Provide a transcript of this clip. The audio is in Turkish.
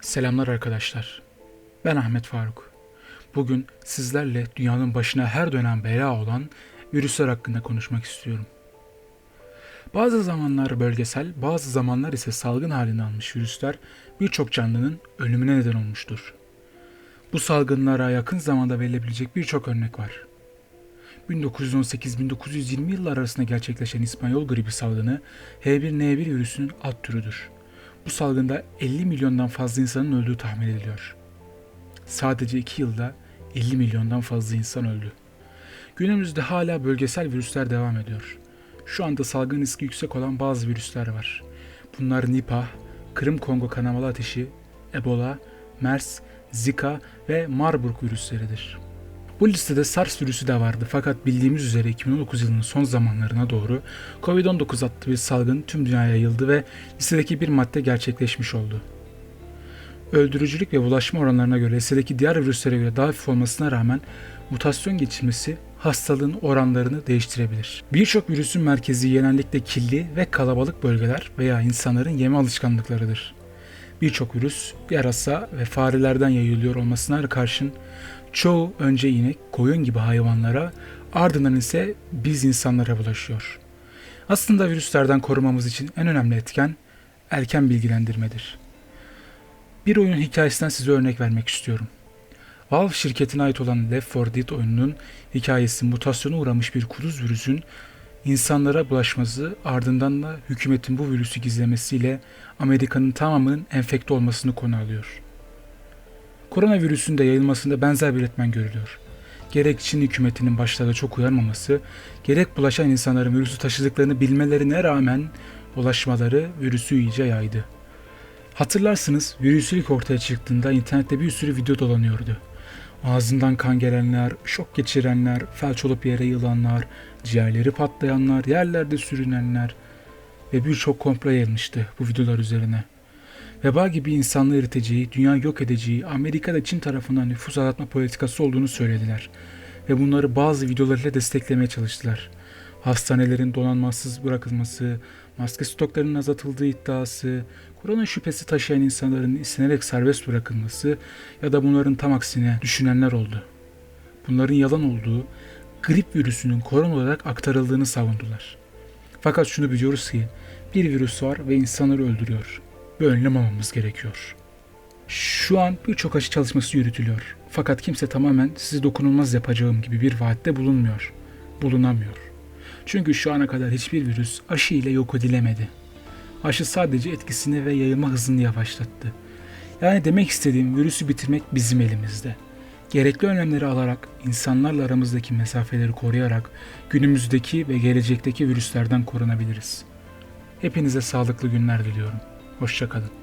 Selamlar arkadaşlar. Ben Ahmet Faruk. Bugün sizlerle dünyanın başına her dönem bela olan virüsler hakkında konuşmak istiyorum. Bazı zamanlar bölgesel, bazı zamanlar ise salgın halini almış virüsler birçok canlının ölümüne neden olmuştur. Bu salgınlara yakın zamanda verilebilecek birçok örnek var. 1918-1920 yıllar arasında gerçekleşen İspanyol gribi salgını H1N1 virüsünün alt türüdür. Bu salgında 50 milyondan fazla insanın öldüğü tahmin ediliyor. Sadece 2 yılda 50 milyondan fazla insan öldü. Günümüzde hala bölgesel virüsler devam ediyor. Şu anda salgın riski yüksek olan bazı virüsler var. Bunlar Nipah, Kırım Kongo kanamalı ateşi, Ebola, MERS, Zika ve Marburg virüsleridir. Bu listede SARS virüsü de vardı fakat bildiğimiz üzere 2019 yılının son zamanlarına doğru Covid-19 adlı bir salgın tüm dünyaya yayıldı ve listedeki bir madde gerçekleşmiş oldu. Öldürücülük ve bulaşma oranlarına göre listedeki diğer virüslere göre daha hafif olmasına rağmen mutasyon geçirmesi hastalığın oranlarını değiştirebilir. Birçok virüsün merkezi genellikle kirli ve kalabalık bölgeler veya insanların yeme alışkanlıklarıdır. Birçok virüs yarasa ve farelerden yayılıyor olmasına karşın çoğu önce inek, koyun gibi hayvanlara ardından ise biz insanlara bulaşıyor. Aslında virüslerden korumamız için en önemli etken erken bilgilendirmedir. Bir oyunun hikayesinden size örnek vermek istiyorum. Valve şirketine ait olan Left 4 Dead oyununun hikayesi mutasyona uğramış bir kuduz virüsün insanlara bulaşması ardından da hükümetin bu virüsü gizlemesiyle Amerika'nın tamamının enfekte olmasını konu alıyor. Koronavirüsün de yayılmasında benzer bir etmen görülüyor. Gerek Çin hükümetinin başlarda çok uyarmaması, gerek bulaşan insanların virüsü taşıdıklarını bilmelerine rağmen bulaşmaları virüsü iyice yaydı. Hatırlarsınız virüs ilk ortaya çıktığında internette bir sürü video dolanıyordu. Ağzından kan gelenler, şok geçirenler, felç olup yere yılanlar, ciğerleri patlayanlar, yerlerde sürünenler ve birçok komplo yayılmıştı bu videolar üzerine. Veba gibi insanlığı eriteceği, dünya yok edeceği, Amerika ve Çin tarafından nüfus azaltma politikası olduğunu söylediler. Ve bunları bazı videolarıyla desteklemeye çalıştılar. Hastanelerin donanmasız bırakılması, maske stoklarının azaltıldığı iddiası, korona şüphesi taşıyan insanların istenerek serbest bırakılması ya da bunların tam aksine düşünenler oldu. Bunların yalan olduğu, grip virüsünün korona olarak aktarıldığını savundular. Fakat şunu biliyoruz ki bir virüs var ve insanları öldürüyor ve önlem almamız gerekiyor. Şu an birçok aşı çalışması yürütülüyor. Fakat kimse tamamen sizi dokunulmaz yapacağım gibi bir vaatte bulunmuyor. Bulunamıyor. Çünkü şu ana kadar hiçbir virüs aşı ile yok edilemedi. Aşı sadece etkisini ve yayılma hızını yavaşlattı. Yani demek istediğim virüsü bitirmek bizim elimizde. Gerekli önlemleri alarak, insanlarla aramızdaki mesafeleri koruyarak günümüzdeki ve gelecekteki virüslerden korunabiliriz. Hepinize sağlıklı günler diliyorum. Hoşçakalın.